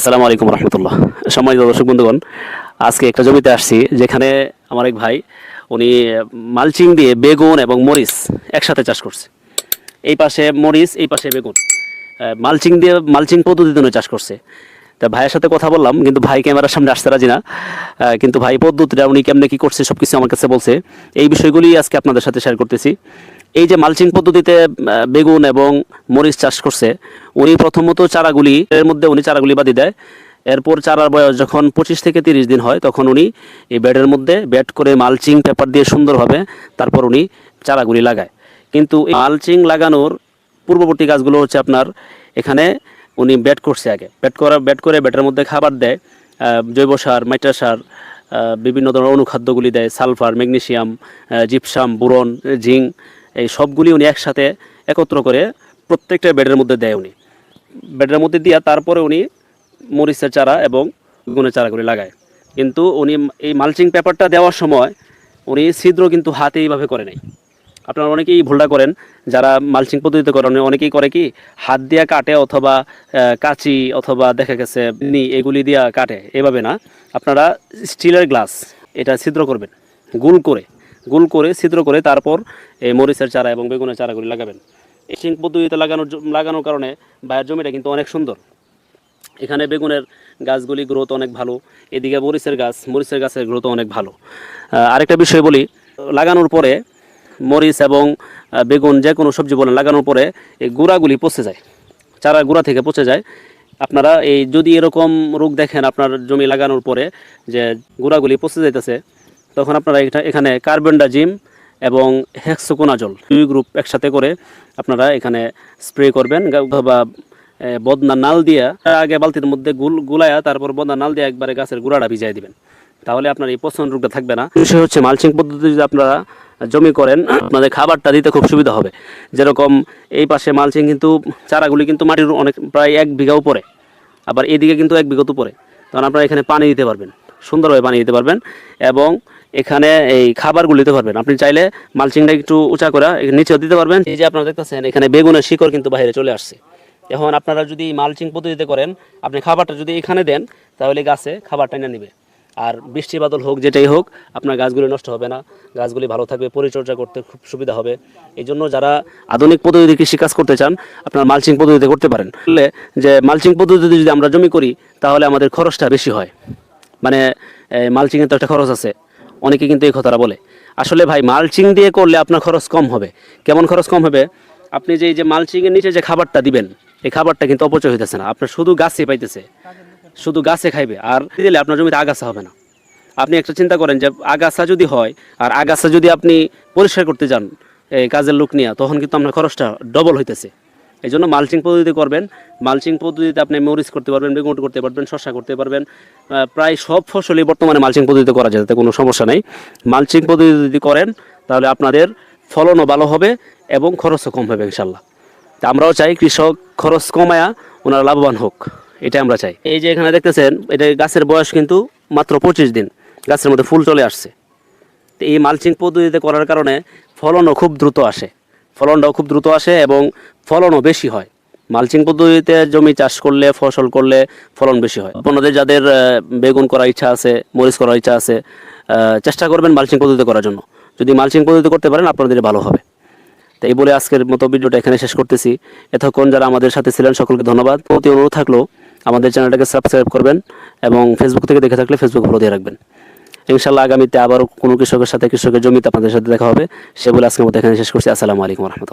আসসালামু আলাইকুম রহমতুল্লাহ। সম্মানিত দর্শক বন্ধুগণ, আজকে একটা জমিতে আসছি যেখানে আমার এক ভাই, উনি মালচিং দিয়ে বেগুন এবং মরিচ একসাথে চাষ করছে। এই পাশে মরিচ, এই পাশে বেগুন। মালচিং দিয়ে মালচিং পদ্ধতিতে উনি চাষ করছে। তা ভাইয়ের সাথে কথা বললাম, কিন্তু ভাই ক্যামেরার সামনে আসতে রাজি না কিন্তু ভাই, পদ্ধতিটা উনি কেমনে কী করছে, সব কিছু আমার কাছে বলছে। এই বিষয়গুলি আজকে আপনাদের সাথে শেয়ার করতেছি। এই যে মালচিং পদ্ধতিতে বেগুন এবং মরিচ চাষ করছে, উনি প্রথমত চারাগুলি, এর মধ্যে উনি চারাগুলি বাদি দেয়। এরপর চারার বয়স যখন পঁচিশ থেকে তিরিশ দিন হয়, তখন উনি এই বেডের মধ্যে বেড করে মালচিং পেপার দিয়ে সুন্দরভাবে তারপর উনি চারাগুলি লাগায়। কিন্তু মালচিং লাগানোর পূর্ববর্তী গাছগুলো হচ্ছে আপনার এখানে উনি ব্যাট করছে আগে। ব্যাট করা, ব্যাট করে বেডের মধ্যে খাবার দেয় জৈব সার, মাইটা সার বিভিন্ন ধরনের অনুখাদ্যগুলি দেয়, sulphur magnesium gypsum, boron, zinc, এই সবগুলি উনি একসাথে একত্র করে প্রত্যেকটা বেডের মধ্যে দেয় উনি। বেডের মধ্যে দিয়া তারপরে উনি মরিচের চারা এবং বেগুনের চারাগুলি লাগায়। কিন্তু উনি এই মালচিং পেপারটা দেওয়ার সময় উনি ছিদ্র কিন্তু হাতে এইভাবে করে নেই। আপনারা অনেকেই ভুলটা করেন, যারা মালচিং পদ্ধতিতে করেন, অনেকেই করে কি, হাত দিয়া কাটে অথবা কাঁচি অথবা দেখা গেছে নি, এগুলি দিয়া কাটে, এভাবে না। আপনারা স্টিলের গ্লাস, এটা ছিদ্র করবেন, গুল করে গুল করে ছিদ্র করে তারপর এই মরিচের চারা এবং বেগুনের চারাগুলি লাগাবেন। সিং পদ্ধতিতে লাগানোর লাগানোর কারণে ভাইয়ের জমিটা কিন্তু অনেক সুন্দর। এখানে বেগুনের গাছগুলি গ্রোথ অনেক ভালো, এদিকে মরিচের গাছ, মরিচের গাছের গ্রোথ অনেক ভালো। আরেকটা বিষয় বলি, লাগানোর পরে মরিচ এবং বেগুন যে কোনো সবজি বলেন, লাগানোর পরে এই গুঁড়াগুলি পচে যায়। চারা গুঁড়া থেকে পচে যায়। আপনারা এই যদি এরকম রোগ দেখেন আপনার জমি লাগানোর পরে যে গুঁড়াগুলি পচে যাইতেছে, তখন আপনারা এটা এখানে কার্বনডাজিম এবং হেক্সোকোনাজল দুই গ্রুপ একসাথে করে আপনারা এখানে স্প্রে করবেন। অথবা বদনা নাল দিয়া আগে বালতির মধ্যে গুল গুলায়া তারপর বদনা নাল দিয়ে একবারে গাছের গুঁড়াটা ভিজাই দিবেন। তাহলে আপনার এই পচন রোগটা থাকবে না। বিষয় হচ্ছে মালচিং পদ্ধতি যদি আপনারা জমি করেন, আপনাদের খাবারটা দিতে খুব সুবিধা হবে। যেরকম এই পাশে মালচিং কিন্তু চারাগুলি কিন্তু মাটির অনেক, প্রায় এক বিঘা উপরে। আবার এদিকে কিন্তু এক বিঘত উপরে। তখন আপনারা এখানে পানি দিতে পারবেন, সুন্দরভাবে পানি দিতে পারবেন এবং এখানে এই খাবারগুলো দিতে পারবেন। আপনি চাইলে মালচিংটা একটু উঁচা করে নিচেও দিতে পারবেন। এই যে আপনারা দেখতেছেন, এখানে বেগুনের শিকড় কিন্তু বাইরে চলে আসছে। এখন আপনারা যদি মালচিং পদ্ধতিতে করেন, আপনি খাবারটা যদি এখানে দেন, তাহলে গাছে খাবারটা এনে নেবে আর বৃষ্টি বাদল হোক, যেটাই হোক, আপনার গাছগুলি নষ্ট হবে না। গাছগুলি ভালো থাকবে, পরিচর্যা করতে খুব সুবিধা হবে। এই জন্য যারা আধুনিক পদ্ধতিতে কৃষিকাজ করতে চান, আপনার মালচিং পদ্ধতিতে করতে পারেন। বললে যে মালচিং পদ্ধতিতে যদি আমরা জমি করি, তাহলে আমাদের খরচটা বেশি হয়। মানে মালচিংয়ের তো একটা খরচ আছে। অনেকে কিন্তু এই কথাটা বলে। আসলে ভাই মালচিং দিয়ে করলে আপনার খরচ কম হবে। কেমন খরচ কম হবে? আপনি যে যে মালচিংয়ের নিচে যে খাবারটা দিবেন, এই খাবারটা কিন্তু অপচয় হইতেছে না। আপনার শুধু গাছে পাইতেছে। শুধু গাছে খাইবে, আর দিলে আপনার জমিতে আগাছা হবে না। আপনি একটা চিন্তা করেন যে আগাছা যদি হয়, আর আগাছা যদি আপনি পরিষ্কার করতে যান, এই কাজের লোক নিয়ে, তখন কিন্তু আপনার খরচটা ডবল হইতেছে। এই জন্য মালচিং পদ্ধতিতে করবেন। মালচিং পদ্ধতিতে আপনি মরিচ করতে পারবেন, বেগুন করতে পারবেন, শসা করতে পারবেন। প্রায় সব ফসলই বর্তমানে মালচিং পদ্ধতিতে করা যায়, তাতে কোনো সমস্যা নেই। মালচিং পদ্ধতি যদি করেন, তাহলে আপনাদের ফলনও ভালো হবে এবং খরচও কম হবে ইনশাল্লাহ আমরাও চাই কৃষক খরচ কমায়া ওনারা লাভবান হোক। এটা আমরা চাই। এই যে এখানে দেখতেছেন, এটা গাছের বয়স কিন্তু মাত্র পঁচিশ দিন। গাছের মধ্যে ফুল চলে আসছে। তো এই মালচিং পদ্ধতিতে করার কারণে ফলনও খুব দ্রুত আসে। ফলনটাও খুব দ্রুত আসে এবং ফলনও বেশি হয়। মালচিং পদ্ধতিতে জমি চাষ করলে, ফসল করলে ফলন বেশি হয়। আপনাদের যাদের বেগুন করার ইচ্ছা আছে, মরিচ করার ইচ্ছা আছে চেষ্টা করবেন মালচিং পদ্ধতিতে করার জন্য। যদি মালচিং পদ্ধতি করতে পারেন, আপনাদের ভালো হবে। তো এই বলে আজকের মতো ভিডিওটা এখানে শেষ করতেছি। এতক্ষণ যারা আমাদের সাথে ছিলেন, সকলকে ধন্যবাদ। প্রতি অনুরোধ থাকল আমাদের চ্যানেলটাকে সাবস্ক্রাইব করবেন এবং ফেসবুক থেকে দেখে থাকলে ফেসবুক ফলো দিয়ে রাখবেন। ইনশাল্লাহ আগামীতে আবারও কোনো কৃষকের সাথে কৃষকের জমিতে আপনাদের সাথে দেখা হবে। সেগুলো আজকে আজকের মতো এখানে শেষ করছি। আসসালামু আলাইকুম রহমতুল্লাহ।